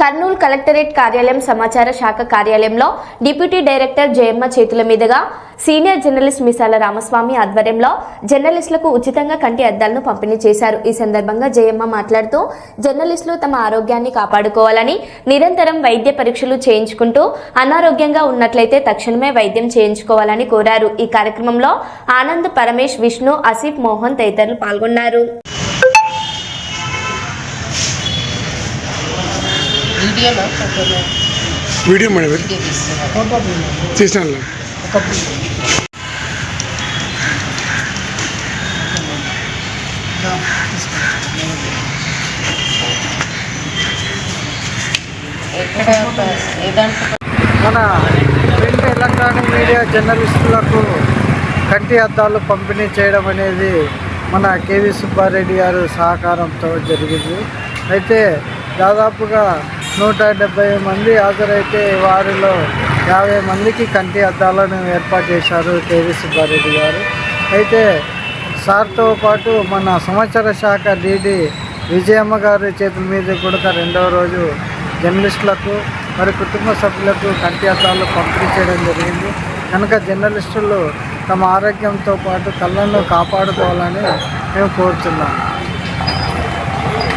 Kurnool collectorate కార్యాలయం సమాచార శాఖ కార్యాలయంలో డిప్యూటీ డైరెక్టర్ జయమ్మ చేతుల మీదుగా సీనియర్ జర్నలిస్ట్ మిసాల రామస్వామి ఆధ్వర్యంలో జర్నలిస్టులకు ఉచితంగా కంటి అద్దాలను పంపిణీ చేశారు. ఈ సందర్భంగా జయమ్మ మాట్లాడుతూ జర్నలిస్టులు తమ ఆరోగ్యాన్ని కాపాడుకోవాలని నిరంతరం వైద్య పరీక్షలు చేయించుకుంటూ అనారోగ్యంగా ఉన్నట్లయితే తక్షణమే వైద్యం చేయించుకోవాలని కోరారు. ఈ కార్యక్రమంలో ఆనంద్ పరమేష్ విష్ణు అసీఫ్ మోహన్ తదితరులు పాల్గొన్నారు. వీడియోలో వీడియో మేడం దాంట్లో మన ప్రింట్ ఎలక్ట్రానిక్ మీడియా జర్నలిస్టులకు కంటి అద్దాలు పంపిణీ చేయడం అనేది మన కేవీ సుబ్బారెడ్డి గారు సహకారంతో జరిగింది. అయితే దాదాపుగా నూట డెబ్బై మంది హాజరైతే వారిలో యాభై మందికి కంటి అద్దాలను ఏర్పాటు చేశారు కేవీ సుబ్బారెడ్డి గారు. అయితే సార్తో పాటు మన సమాచార శాఖ డీడీ విజయమ్మ గారి చేతుల మీద కూడా రెండవ రోజు జర్నలిస్టులకు మరి కుటుంబ సభ్యులకు కంటి అద్దాలు పంపిణీ చేయడం జరిగింది. కనుక జర్నలిస్టులు తమ ఆరోగ్యంతో పాటు కళ్ళను కాపాడుకోవాలని మేము కోరుతున్నాము